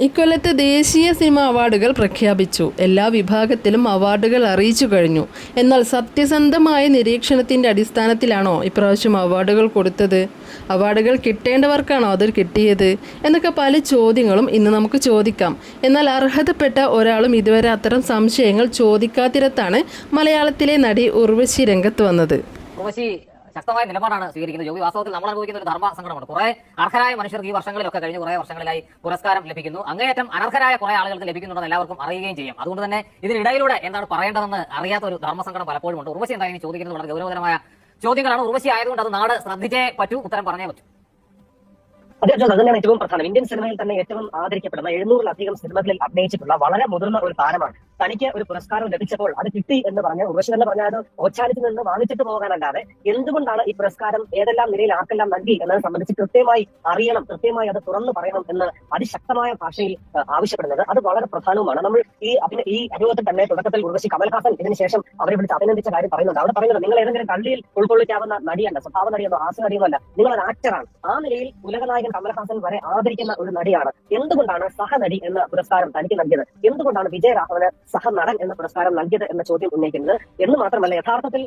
ഇക്കൊല്ലത്തെ ദേശീയ സിനിമ അവാർഡുകൾ പ്രഖ്യാപിച്ചു. എല്ലാ വിഭാഗത്തിലും അവാർഡുകൾ അറിയിച്ചു കഴിഞ്ഞു. എന്നാൽ സത്യസന്ധമായ നിരീക്ഷണത്തിന്റെ അടിസ്ഥാനത്തിലാണോ ഇപ്രാവശ്യം അവാർഡുകൾ കൊടുത്തത്? അവാർഡുകൾ കിട്ടേണ്ടവർക്കാണോ അത് കിട്ടിയത്? എന്നൊക്കെ പല ചോദ്യങ്ങളും ഇന്ന് നമുക്ക് ചോദിക്കാം. എന്നാൽ അർഹതപ്പെട്ട ഒരാളും ഇതുവരെ അത്തരം സംശയങ്ങൾ ചോദിക്കാത്തിരത്താണ് മലയാളത്തിലെ നടി ഉർവശി രംഗത്ത് വന്നത്. ശക്തമായ നിലപാടാണ് സ്വീകരിക്കുന്നത്. യോഗി വാസ്തവത്തിൽ നമ്മൾ അനുഭവിക്കുന്ന ഒരു ധർമ്മ സങ്കടമാണ് കുറെ അർഹരായ മനുഷ്യർക്ക് ഈ വർഷങ്ങളിലൊക്കെ കഴിഞ്ഞ കുറെ വർഷങ്ങളിലായി പുരസ്കാരം ലഭിക്കുന്നു. അങ്ങേയറ്റം അനർഹരായ കുറെ ആളുകൾക്ക് ലഭിക്കുന്നുണ്ടെന്ന് എല്ലാവർക്കും അറിയുകയും ചെയ്യും. അതുകൊണ്ട് തന്നെ ഇതിനിടയിലൂടെ എന്താണ് പറയേണ്ടതെന്ന് അറിയാത്ത ഒരു ധർമ്മ ധർമ്മസങ്കടം പലപ്പോഴും ഉണ്ട് ഉർവശി എന്തായാലും ചോദിക്കുന്നത് വളരെ ഗൗരവതരമായ ചോദ്യങ്ങളാണ്. ഉർവശി ആയതുകൊണ്ട് അത് നാട് ശ്രദ്ധിച്ചേ പറ്റൂ ഉത്തരം പറഞ്ഞേ പറ്റൂ. അത് തന്നെയാണ് ഏറ്റവും പ്രധാനം. ഇന്ത്യൻ സിനിമയിൽ തന്നെ ഏറ്റവും ആദരിക്കപ്പെടുന്ന എഴുന്നൂറിലധികം സിനിമകളിൽ അഭിനയിച്ചിട്ടുള്ള വളരെ മുതിർന്ന ഒരു താരമാണ് തനിക്ക് ഒരു പുരസ്കാരം ലഭിച്ചപ്പോൾ അത് കിട്ടി എന്ന് പറഞ്ഞ് ഉർവശി തന്നെ പറഞ്ഞാൽ ഓച്ചാരിച്ചു നിന്ന് വാങ്ങിച്ചിട്ട് പോകാനല്ലാതെ എന്തുകൊണ്ടാണ് ഈ പുരസ്കാരം ഏതെല്ലാം നിലയിൽ ആർക്കെല്ലാം നൽകി എന്നതിനെ സംബന്ധിച്ച് കൃത്യമായി അറിയണം കൃത്യമായി അത് തുറന്നു പറയണം എന്ന് അതിശക്തമായ ഭാഷയിൽ ആവശ്യപ്പെടുന്നത്. അത് വളരെ പ്രധാനവുമാണ്. നമ്മൾ ഈ അഭിന- ഈ അഭിമുഖത്തിൽ തന്നെ തുടക്കത്തിൽ ഉർവശി കമൽഹാസൻ ഇതിനുശേഷം അവരെ വിളിച്ച് അഭിനന്ദിച്ച കാര്യം പറയുന്നുണ്ട്. അവിടെ പറയുന്നത് നിങ്ങൾ ഏതെങ്കിലും കള്ളിയിൽ ഉൾക്കൊള്ളിക്കാവുന്ന നടിയല്ല സ്വഭാവ നടിയെന്നോ നടിയെന്നോ അല്ല നിങ്ങൾ ഒരു ആക്ടറാണ് ആ നിലയിൽ ഉലകനായകൻ കമൽഹാസൻ വരെ ആദരിക്കുന്ന ഒരു നടിയാണ്. എന്തുകൊണ്ടാണ് സഹനടി എന്ന പുരസ്കാരം തനിക്ക് നൽകിയത്? എന്തുകൊണ്ടാണ് വിജയരാഘവന് സഹനടൻ എന്ന പുരസ്കാരം നൽകിയത് എന്ന ചോദ്യം ഉന്നയിക്കുന്നത് എന്ന് മാത്രമല്ല യഥാർത്ഥത്തിൽ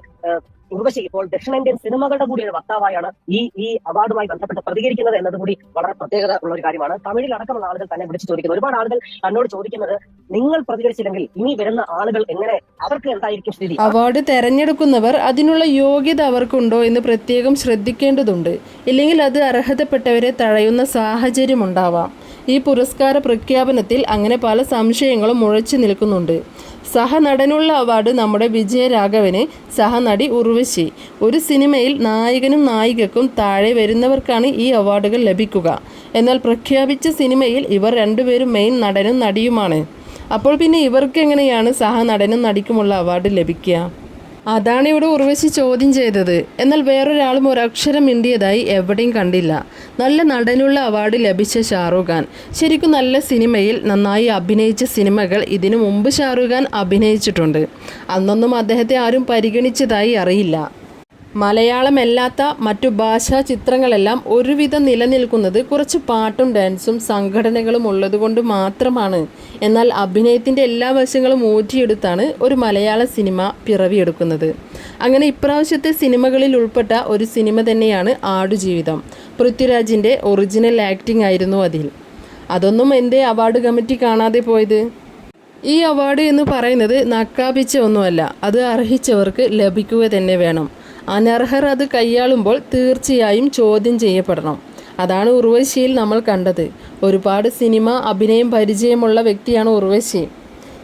ഉർവശി ഇപ്പോൾ ദക്ഷിണേന്ത്യൻ സിനിമകളുടെ കൂടി ഒരു വക്താവായാണ് ഈ ഈ അവാർഡുമായി ബന്ധപ്പെട്ട് പ്രതികരിക്കുന്നത് എന്നതുകൂടി വളരെ പ്രത്യേകത ഉള്ള ഒരു കാര്യമാണ്. തമിഴിൽ അടക്കമുള്ള ആളുകൾ തന്നെ വിളിച്ചു ചോദിക്കുന്നത് ഒരുപാട് ആളുകൾ തന്നോട് ചോദിക്കുന്നത് നിങ്ങൾ പ്രതികരിച്ചില്ലെങ്കിൽ ഇനി വരുന്ന ആളുകൾ എങ്ങനെ അവർക്ക് എന്തായിരിക്കും സ്ഥിതി? അവാർഡ് തെരഞ്ഞെടുക്കുന്നവർ അതിനുള്ള യോഗ്യത അവർക്കുണ്ടോ എന്ന് പ്രത്യേകം ശ്രദ്ധിക്കേണ്ടതുണ്ട്. ഇല്ലെങ്കിൽ അത് അർഹതപ്പെട്ടവരെ തഴയുന്ന സാഹചര്യം ഉണ്ടാവാം ഈ പുരസ്കാര പ്രഖ്യാപനത്തിൽ അങ്ങനെ പല സംശയങ്ങളും മുഴച്ചു നിൽക്കുന്നുണ്ട്. സഹനടനുള്ള അവാർഡ് നമ്മുടെ വിജയരാഘവന് സഹനടി ഉർവശി. ഒരു സിനിമയിൽ നായകനും നായികക്കും താഴെ വരുന്നവർക്കാണ് ഈ അവാർഡുകൾ ലഭിക്കുക. എന്നാൽ പ്രഖ്യാപിച്ച സിനിമയിൽ ഇവർ രണ്ടുപേരും മെയിൻ നടനും നടിയുമാണ്. അപ്പോൾ പിന്നെ ഇവർക്ക് എങ്ങനെയാണ് സഹനടനും നടിക്കുമുള്ള അവാർഡ് ലഭിക്കുക? അതാണ് ഇവിടെ ഉർവശി ചോദ്യം ചെയ്തത്. എന്നാൽ വേറൊരാളും ഒരക്ഷരം മിണ്ടിയതായി എവിടെയും കണ്ടില്ല. നല്ല നടനുള്ള അവാർഡ് ലഭിച്ച ഷാറൂഖ് ഖാൻ. ശരിക്കും നല്ല സിനിമയിൽ നന്നായി അഭിനയിച്ച സിനിമകൾ ഇതിനു മുമ്പ് ഷാറൂഖ് ഖാൻ അഭിനയിച്ചിട്ടുണ്ട്. അന്നൊന്നും അദ്ദേഹത്തെ ആരും പരിഗണിച്ചതായി അറിയില്ല. മലയാളമല്ലാത്ത മറ്റു ഭാഷാ ചിത്രങ്ങളെല്ലാം ഒരുവിധം നിലനിൽക്കുന്നത് കുറച്ച് പാട്ടും ഡാൻസും സംഘടനകളും ഉള്ളതുകൊണ്ട് മാത്രമാണ്. എന്നാൽ അഭിനയത്തിന്റെ എല്ലാ വശങ്ങളും ഊറ്റിയെടുത്താണ് ഒരു മലയാള സിനിമ പിറവിയെടുക്കുന്നത്. അങ്ങനെ ഇപ്രാവശ്യത്തെ സിനിമകളിൽ ഉൾപ്പെട്ട ഒരു സിനിമ തന്നെയാണ് ആടുജീവിതം. പൃഥ്വിരാജിന്റെ ഒറിജിനൽ ആക്ടിംഗ് ആയിരുന്നു അതിൽ. അതൊന്നും എന്റെ അവാർഡ് കമ്മിറ്റി കാണാതെ പോയത്. ഈ അവാർഡ് എന്ന് പറയുന്നത് നക്കാപിച്ച ഒന്നുമല്ല അത് അർഹിച്ചവർക്ക് ലഭിക്കുക തന്നെ വേണം. അനർഹർ അത് കൈയാളുമ്പോൾ തീർച്ചയായും ചോദ്യം ചെയ്യപ്പെടണം. അതാണ് ഉർവശിയിൽ നമ്മൾ കണ്ടത്. ഒരുപാട് സിനിമ അഭിനയം പരിചയമുള്ള വ്യക്തിയാണ് ഉർവശി.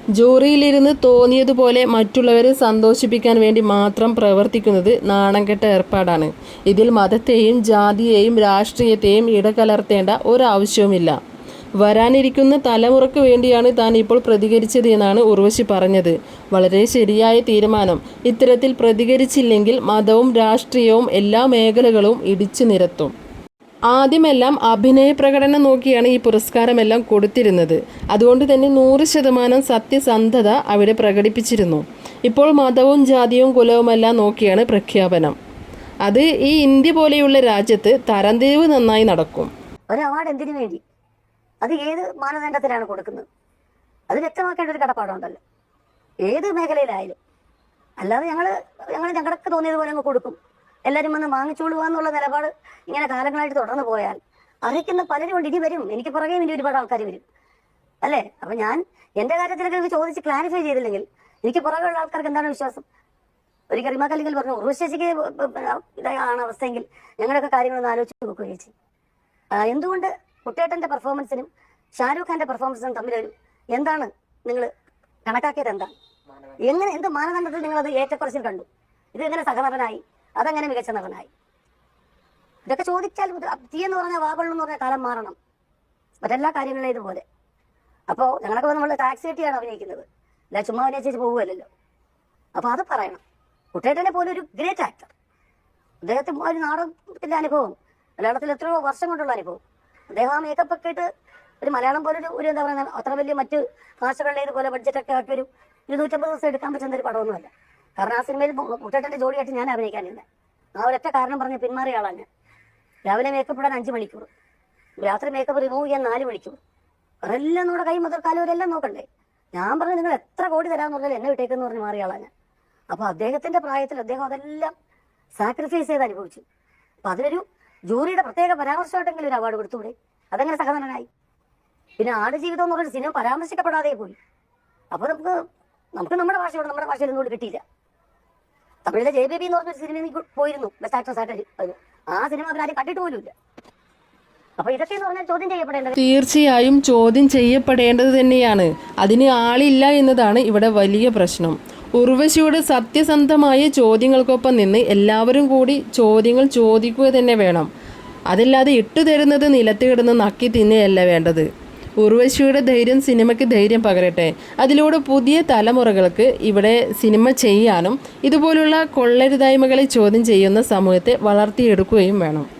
ജൂറിയിലിരുന്ന് തോന്നിയതുപോലെ മറ്റുള്ളവരെ സന്തോഷിപ്പിക്കാൻ വേണ്ടി മാത്രം പ്രവർത്തിക്കുന്നത് നാണംകെട്ട ഏർപ്പാടാണ്. ഇതിൽ മതത്തെയും ജാതിയെയും രാഷ്ട്രീയത്തെയും ഇടകലർത്തേണ്ട ഒരാവശ്യവുമില്ല. വരാനിരിക്കുന്ന തലമുറയ്ക്ക് വേണ്ടിയാണ് താൻ ഇപ്പോൾ പ്രതികരിച്ചത് എന്നാണ് ഉർവശി പറഞ്ഞത്. വളരെ ശരിയായ തീരുമാനം. ഇത്തരത്തിൽ പ്രതികരിച്ചില്ലെങ്കിൽ മതവും രാഷ്ട്രീയവും എല്ലാ മേഖലകളും ഇടിച്ചു നിരത്തും. ആദ്യമെല്ലാം അഭിനയ പ്രകടനം നോക്കിയാണ് ഈ പുരസ്കാരമെല്ലാം കൊടുത്തിരുന്നത്. അതുകൊണ്ട് തന്നെ നൂറ് ശതമാനം സത്യസന്ധത അവിടെ പ്രകടിപ്പിച്ചിരുന്നു. ഇപ്പോൾ മതവും ജാതിയും കുലവുമെല്ലാം നോക്കിയാണ് പ്രഖ്യാപനം. അത് ഈ ഇന്ത്യ പോലെയുള്ള രാജ്യത്ത് തരംതിരിവ് നന്നായി നടക്കും. ഒരു അവാർഡ് എന്തിനു വേണ്ടി? അത് ഏത് മാനദണ്ഡത്തിലാണ് കൊടുക്കുന്നത്? അത് വ്യക്തമാക്കേണ്ട ഒരു കടപ്പാടുണ്ടല്ലോ. ഏത് മേഖലയിലായാലും. അല്ലാതെ ഞങ്ങൾ ഞങ്ങൾ ഞങ്ങൾക്ക് തോന്നിയതുപോലെ അങ്ങ് കൊടുക്കും. എല്ലാവരും വന്ന് വാങ്ങിച്ചോളുക എന്നുള്ള നിലപാട് ഇങ്ങനെ കാലങ്ങളായിട്ട് തുടർന്ന് പോയാൽ അർഹിക്കുന്ന പലരും ഉണ്ട്. ഇനി വരും. എനിക്ക് പുറകെ ഇനി ഒരുപാട് ആൾക്കാർ വരും. അല്ലേ? അപ്പൊ ഞാൻ എന്റെ കാര്യത്തിലൊക്കെ എനിക്ക് ചോദിച്ച് ക്ലാരിഫൈ ചെയ്തില്ലെങ്കിൽ എനിക്ക് പുറകെയുള്ള ആൾക്കാർക്ക് എന്താണ് വിശ്വാസം? ഒരു കറിമാക്കല്ലെങ്കിൽ പറഞ്ഞു ഉർവശിക്ക് ഇതാണ് അവസ്ഥയെങ്കിൽ ഞങ്ങളുടെയൊക്കെ കാര്യങ്ങളൊന്ന് ആലോചിച്ച് നോക്കുക ചേച്ചി എന്തുകൊണ്ട് കുട്ടേട്ടന്റെ പെർഫോമൻസിനും ഷാരൂഖ് ഖാന്റെ പെർഫോമൻസിനും തമ്മിലൊരു എന്താണ് നിങ്ങൾ കണക്കാക്കിയത് എന്താണ്? എങ്ങനെ എന്ത് മാനദണ്ഡത്തിൽ നിങ്ങൾ അത് ഏറ്റക്കുറച്ചിൽ കണ്ടു? ഇത് എങ്ങനെ സഹനടനായി? അതെങ്ങനെ മികച്ച നടനായി? ഇതൊക്കെ ചോദിച്ചാൽ തീ എന്ന് പറഞ്ഞാൽ വാകൊള്ളു എന്ന് പറഞ്ഞാൽ കാലം മാറണം. മറ്റെല്ലാ കാര്യങ്ങളിലും ഇതുപോലെ. അപ്പോൾ ഞങ്ങളൊക്കെ നമ്മൾ ടാക്സി കെട്ടിയാണ് അഭിനയിക്കുന്നത്. അല്ല ചുമ്മാ അഭിനയിച്ചു പോകുമല്ലോ അപ്പോൾ അത് പറയണം. കുട്ടേട്ടനെ പോലെ ഒരു ഗ്രേറ്റ് ആക്ടർ അദ്ദേഹത്തിന് ഒരു നാടകത്തിന്റെ അനുഭവം മലയാളത്തിൽ എത്രയോ വർഷം കൊണ്ടുള്ള അനുഭവം. അദ്ദേഹം ആ മേക്കപ്പ് ഒക്കെ ഇട്ട് ഒരു മലയാളം പോലെ ഒരു- എന്താ പറയുക അത്ര വലിയ മറ്റ് ഭാഷകളിലെ ഇതുപോലെ ബഡ്ജറ്റ് ഒക്കെ ആക്കി ഒരു ഇരുന്നൂറ്റമ്പത് ദിവസം എടുക്കാൻ പറ്റുന്ന ഒരു പടമൊന്നുമല്ല. കാരണം ആ സിനിമയിൽ മുട്ടേട്ടന്റെ ജോഡിയായിട്ട് ഞാൻ അഭിനയിക്കാനില്ല. ആ ഒരൊറ്റ കാരണം പറഞ്ഞ് പിന്മാറിയ ആളാണ് ഞാൻ. രാവിലെ മേക്കപ്പ് ഇടാൻ അഞ്ച് മണിക്കൂർ. രാത്രി മേക്കപ്പ് റിമൂവ് ചെയ്യാൻ നാല് മണിക്കൂർ. അതെല്ലാം നമ്മുടെ കൈ മുതൽ കാലുവരെല്ലാം നോക്കണ്ടേ? ഞാൻ പറഞ്ഞു നിങ്ങൾ എത്ര കോടി തരാന്ന് പറഞ്ഞാൽ എന്നെ വിട്ടേക്കെന്ന് പറഞ്ഞ് മാറിയ ആളാണ് ഞാൻ. അപ്പൊ അദ്ദേഹത്തിന്റെ പ്രായത്തിൽ അദ്ദേഹം അതെല്ലാം സാക്രിഫൈസ് ചെയ്ത് അനുഭവിച്ചു. അപ്പൊ അതിനൊരു ജൂറിയുടെ പ്രത്യേക പരാമർശമായിട്ടെങ്കിലും ഒരു അവാർഡ് കൊടുത്തുകൂടെ? അതെങ്ങനെ സഹനനായി പിന്നെ ആട് ജീവിതം എന്ന് പറഞ്ഞ സിനിമ പരാമർശിക്കപ്പെടാതെ പോയി. അപ്പൊ നമുക്ക് നമുക്ക് നമ്മുടെ ഭാഷയോട് നമ്മുടെ ഭാഷയിൽ ഒന്നുകൂടി കിട്ടിയില്ല. തമിഴിലെ ജയ ബേബി എന്ന് പറഞ്ഞൊരു സിനിമ പോയിരുന്നു ബെസ്റ്റ് ആക്ട്രസ് ആ സിനിമ അവരാരും കണ്ടിട്ട് പോലുമില്ല തീർച്ചയായും ചോദ്യം ചെയ്യപ്പെടേണ്ടത് തന്നെയാണ്. അതിന് ആളില്ല എന്നതാണ് ഇവിടെ വലിയ പ്രശ്നം. ഉർവശിയുടെ സത്യസന്ധമായ ചോദ്യങ്ങൾക്കൊപ്പം നിന്ന് എല്ലാവരും കൂടി ചോദ്യങ്ങൾ ചോദിക്കുക തന്നെ വേണം. അതല്ലാതെ ഇട്ടു തരുന്നത് നിലത്ത് കിടന്ന് നക്കി തിന്നുകയല്ല വേണ്ടത്. ഉർവശിയുടെ ധൈര്യം സിനിമയ്ക്ക് ധൈര്യം പകരട്ടെ. അതിലൂടെ പുതിയ തലമുറകൾക്ക് ഇവിടെ സിനിമ ചെയ്യാനും ഇതുപോലുള്ള കൊള്ളരുതായ്മകളെ ചോദ്യം ചെയ്യുന്ന സമൂഹത്തെ വളർത്തിയെടുക്കുകയും വേണം.